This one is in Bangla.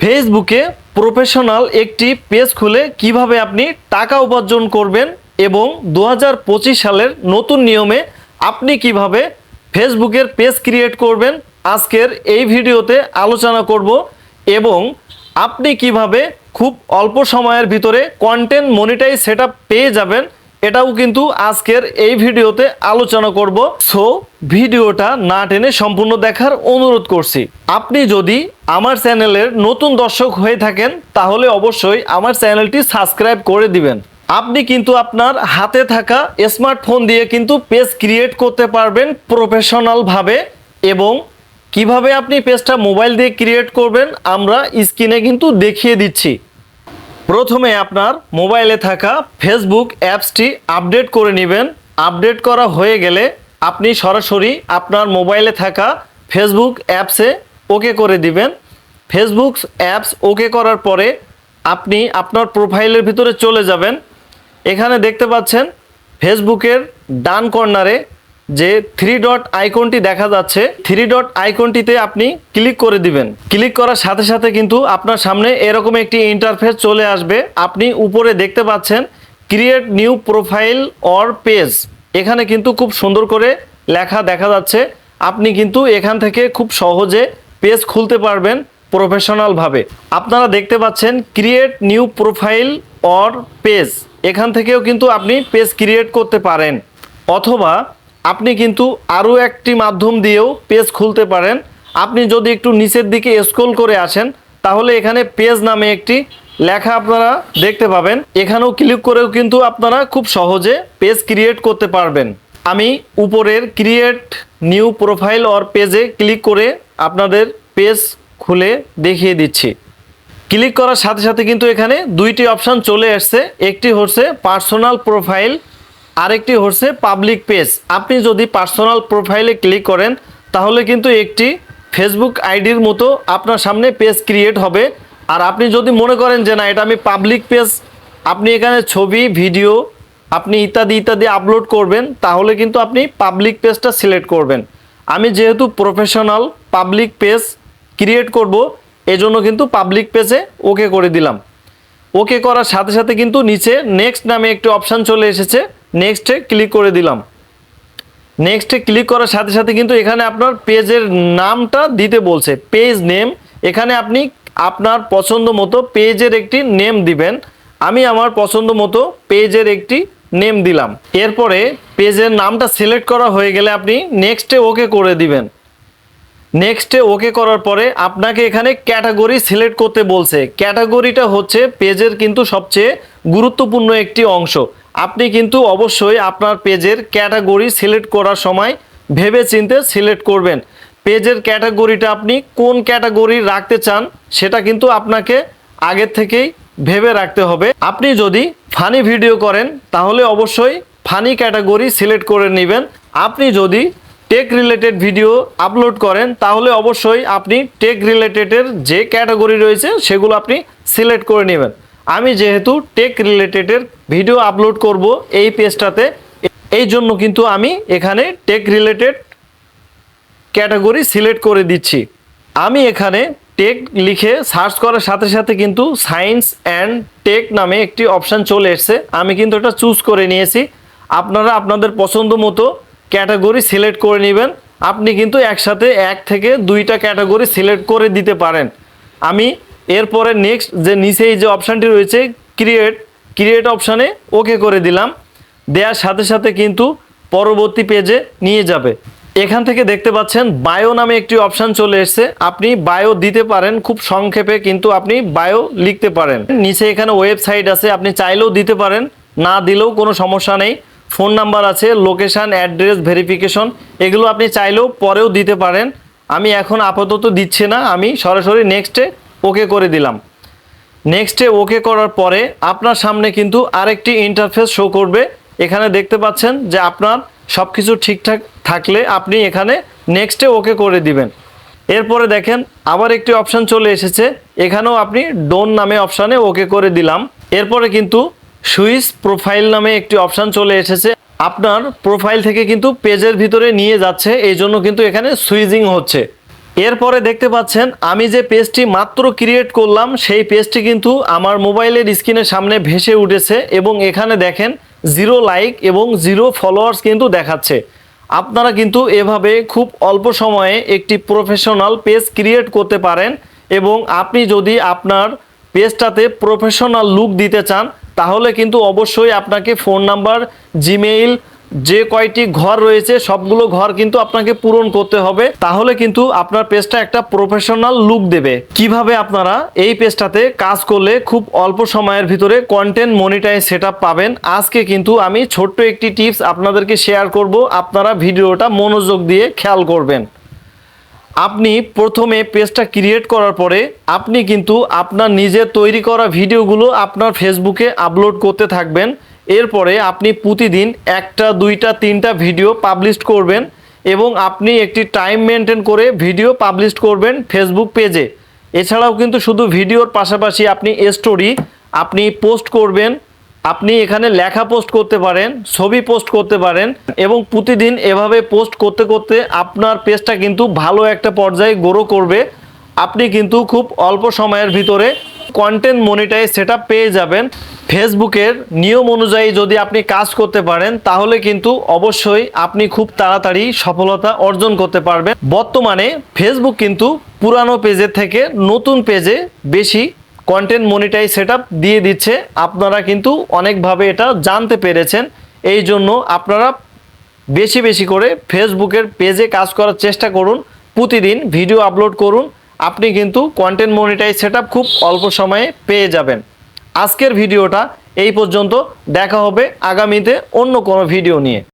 ফেসবুকে প্রফেশনাল একটি পেজ খুলে কীভাবে আপনি টাকা উপার্জন করবেন এবং দু হাজার পঁচিশ সালের নতুন নিয়মে আপনি কীভাবে ফেসবুকের পেজ ক্রিয়েট করবেন, আজকের এই ভিডিওতে আলোচনা করব এবং আপনি কীভাবে খুব অল্প সময়ের ভিতরে কন্টেন্ট মনিটাইজ সেট পেয়ে যাবেন এটাও কিন্তু আজকের এই ভিডিওতে আলোচনা করব। সো, ভিডিওটা না টেনে সম্পূর্ণ দেখার অনুরোধ করছি। আপনি যদি আমার চ্যানেলের নতুন দর্শক হয়ে থাকেন, তাহলে অবশ্যই আমার চ্যানেলটি সাবস্ক্রাইব করে দিবেন। আপনি কিন্তু আপনার হাতে থাকা স্মার্টফোন দিয়ে কিন্তু পেজ ক্রিয়েট করতে পারবেন প্রফেশনালভাবে এবং কীভাবে আপনি পেজটা মোবাইল দিয়ে ক্রিয়েট করবেন, আমরা স্ক্রিনে কিন্তু দেখিয়ে দিচ্ছি। প্রথমে আপনার মোবাইলে থাকা ফেসবুক অ্যাপসটি আপডেট করে নেবেন। আপডেট করা হয়ে গেলে আপনি সরাসরি আপনার মোবাইলে থাকা ফেসবুক অ্যাপসে ওকে করে দিবেন। ফেসবুক অ্যাপস ওকে করার পরে আপনি আপনার প্রোফাইলের ভিতরে চলে যাবেন। এখানে দেখতে পাচ্ছেন, ফেসবুকের ডান কর্নারে যে থ্রি ডট আইকনটি দেখা যাচ্ছে থ্রি ডট আইকনটিতে আপনি ক্লিক করে দিবেন। ক্লিক করার সাথে সাথে কিন্তু আপনার সামনে এরকম একটি ইন্টারফেস চলে আসবে। আপনি উপরে দেখতে পাচ্ছেন create new profile or page এখানে কিন্তু খুব সুন্দর করে লেখা দেখা যাচ্ছে। আপনি কিন্তু এখান থেকে খুব সহজে পেজ খুলতে পারবেন প্রফেশনালভাবে আপনারা দেখতে পাচ্ছেন create new profile or page এখান থেকেও কিন্তু আপনি পেজ ক্রিয়েট করতে পারেন। অথবা আপনি কিন্তু আরও একটি মাধ্যম দিয়েও পেজ খুলতে পারেন। আপনি যদি একটু নিচের দিকে স্ক্রোল করে আসেন, তাহলে এখানে পেজ নামে একটি লেখা আপনারা দেখতে পাবেন। এখানেও ক্লিক করেও কিন্তু আপনারা খুব সহজে পেজ ক্রিয়েট করতে পারবেন। আমি উপরের ক্রিয়েট নিউ প্রোফাইল অর পেজে ক্লিক করে আপনাদের পেজ খুলে দেখিয়ে দিচ্ছি। ক্লিক করার সাথে সাথে কিন্তু এখানে দুইটি অপশন চলে আসছে একটি হচ্ছে পার্সোনাল প্রোফাইল আরেকটি হচ্ছে পাবলিক পেজ আপনি যদি পার্সোনাল প্রোফাইলে ক্লিক করেন, তাহলে কিন্তু একটি ফেসবুক আইডির মতো আপনার সামনে পেজ ক্রিয়েট হবে। আর আপনি যদি মনে করেন যে না, এটা আমি পাবলিক পেজ আপনি এখানে ছবি ভিডিও আপনি ইত্যাদি ইত্যাদি আপলোড করবেন, তাহলে কিন্তু আপনি পাবলিক পেজটা সিলেক্ট করবেন। আমি যেহেতু প্রফেশনাল পাবলিক পেজ ক্রিয়েট করব, এজন্য কিন্তু পাবলিক পেজে ওকে করে দিলাম। ওকে করার সাথে সাথে কিন্তু নিচে নেক্সট নামে একটি অপশান চলে এসেছে। নেক্সটে ক্লিক করে দিলাম। নেক্সটে ক্লিক করার সাথে সাথে কিন্তু এখানে আপনার পেজের নামটা দিতে বলছে। পেজ নেম এখানে আপনি আপনার পছন্দ মতো পেজের একটি নেম দিবেন। আমি আমার পছন্দ মতো পেজের একটি নেম দিলাম। এরপরে পেজের নামটা সিলেক্ট করা হয়ে গেলে আপনি নেক্সটে ওকে করে দিবেন। নেক্সটে ওকে করার পরে আপনাকে এখানে ক্যাটাগরি সিলেক্ট করতে বলছে। ক্যাটাগরিটা হচ্ছে পেজের কিন্তু সবচেয়ে গুরুত্বপূর্ণ একটি অংশ। আপনি কিন্তু অবশ্যই আপনার পেজের ক্যাটাগরি সিলেক্ট করার সময় ভেবে চিনতে সিলেক্ট করবেন। পেজের ক্যাটাগরিটা আপনি কোন ক্যাটাগরি রাখতে চান, সেটা কিন্তু আপনাকে আগের থেকেই ভেবে রাখতে হবে। আপনি যদি ফানি ভিডিও করেন, তাহলে অবশ্যই ফানি ক্যাটাগরি সিলেক্ট করে নেবেন। আপনি যদি টেক রিলেটেড ভিডিও আপলোড করেন, তাহলে অবশ্যই আপনি টেক রিলেটেডের যে ক্যাটাগরি রয়েছে, সেগুলো আপনি সিলেক্ট করে নেবেন। আমি যেহেতু টেক রিলেটেডের ভিডিও আপলোড করব এই পেজটাতে এই জন্য কিন্তু আমি এখানে টেক রিলেটেড ক্যাটাগরি সিলেক্ট করে দিচ্ছি। আমি এখানে টেক লিখে সার্চ করার সাথে সাথে কিন্তু সায়েন্স অ্যান্ড টেক নামে একটি অপশান চলে এসেছে। আমি কিন্তু এটা চুজ করে নিয়েছি। আপনারা আপনাদের পছন্দ মতো ক্যাটাগরি সিলেক্ট করে নেবেন। আপনি কিন্তু একসাথে এক থেকে দুইটা ক্যাটাগরি সিলেক্ট করে দিতে পারেন। আমি এরপরে নেক্সট যে নিচেই যে অপশানটি রয়েছে ক্রিয়েট ক্রিয়েট অপশানে ওকে করে দিলাম। দেওয়ার সাথে সাথে কিন্তু পরবর্তী পেজে নিয়ে যাবে। এখান থেকে দেখতে পাচ্ছেন বায়ো নামে একটি অপশান চলে এসেছে। আপনি বায়ো দিতে পারেন, খুব সংক্ষেপে কিন্তু আপনি বায়ো লিখতে পারেন। নিচে এখানে ওয়েবসাইট আছে, আপনি চাইলেও দিতে পারেন, না দিলেও কোনো সমস্যা নেই। ফোন নাম্বার আছে লোকেশান অ্যাড্রেস ভেরিফিকেশন এগুলো আপনি চাইলেও পরেও দিতে পারেন। আমি এখন আপাতত দিচ্ছি না, আমি সরাসরি নেক্সটে ওকে করে দিলাম। নেক্সটে ওকে করার পরে আপনার সামনে কিন্তু আরেকটি ইন্টারফেস শো করবে। এখানে দেখতে পাচ্ছেন যে আপনার সব কিছু ঠিকঠাক থাকলে আপনি এখানে নেক্সটে ওকে করে দিবেন। এরপরে দেখেন আবার একটি অপশান চলে এসেছে। এখানেও আপনি ডোন নামে অপশানে ওকে করে দিলাম। এরপরে কিন্তু সুইচ প্রোফাইল নামে একটি অপশান চলে এসেছে। আপনার প্রোফাইল থেকে কিন্তু পেজের ভিতরে নিয়ে যাচ্ছে। এই জন্য কিন্তু এখানে সুইজিং হচ্ছে। এরপরে দেখতে পাচ্ছেন, আমি যে পেজটি মাত্র ক্রিয়েট করলাম, সেই পেজটি কিন্তু আমার মোবাইলের স্ক্রিনের সামনে ভেসে উঠেছে এবং এখানে দেখেন জিরো লাইক এবং জিরো ফলোয়ার্স কিন্তু দেখাচ্ছে। আপনারা কিন্তু এভাবে খুব অল্প সময়ে একটি প্রফেশনাল পেজ ক্রিয়েট করতে পারেন এবং আপনি যদি আপনার পেজটাতে প্রফেশনাল লুক দিতে চান, তাহলে কিন্তু অবশ্যই আপনাকে ফোন নাম্বার জিমেইল যে কয়টি ঘর রয়েছে, সবগুলো ঘর কিন্তু আপনাকে পূরণ করতে হবে। তাহলে কিন্তু আপনার পেজটা একটা প্রফেশনাল লুক দেবে। কীভাবে আপনারা এই পেজটাতে কাজ করলে খুব অল্প সময়ের ভিতরে কন্টেন্ট মনিটাইজ সেট পাবেন, আজকে কিন্তু আমি ছোট্ট একটি টিপস আপনাদেরকে শেয়ার করব। আপনারা ভিডিওটা মনোযোগ দিয়ে খেয়াল করবেন। আপনি প্রথমে পেজটা ক্রিয়েট করার পরে আপনি কিন্তু আপনার নিজে তৈরি করা ভিডিওগুলো আপনার ফেসবুকে আপলোড করতে থাকবেন। এরপরে আপনি প্রতিদিন একটা, দুইটা, তিনটা ভিডিও পাবলিশ করবেন এবং আপনি একটি টাইম মেনটেন করে ভিডিও পাবলিশ করবেন ফেসবুক পেজে এছাড়াও কিন্তু শুধু ভিডিওর পাশাপাশি আপনি স্টোরি আপনি পোস্ট করবেন, আপনি এখানে লেখা পোস্ট করতে পারেন, ছবি পোস্ট করতে পারেন এবং প্রতিদিন এভাবে পোস্ট করতে করতে আপনার পেজটা কিন্তু ভালো একটা পর্যায়ে গ্রো করবে। আপনি কিন্তু খুব অল্প সময়ের ভিতরে কন্টেন্ট মনিটাইজ সেটা পেয়ে যাবেন। ফেসবুকের নিয়ম অনুযায়ী যদি আপনি কাজ করতে পারেন, তাহলে কিন্তু অবশ্যই আপনি খুব তাড়াতাড়ি সফলতা অর্জন করতে পারবেন। বর্তমানে ফেসবুক কিন্তু পুরানো পেজের থেকে নতুন পেজে বেশি কন্টেন্ট মনিটাইজ সেট দিয়ে দিচ্ছে। আপনারা কিন্তু অনেকভাবে এটা জানতে পেরেছেন। এই জন্য আপনারা বেশি বেশি করে ফেসবুকের পেজে কাজ করার চেষ্টা করুন। প্রতিদিন ভিডিও আপলোড করুন। আপনি কিন্তু কন্টেন্ট মনিটাইজ সেট খুব অল্প সময়ে পেয়ে যাবেন। আজকের ভিডিওটা এই পর্যন্ত। দেখা হবে আগামীতে অন্য কোনো ভিডিও নিয়ে।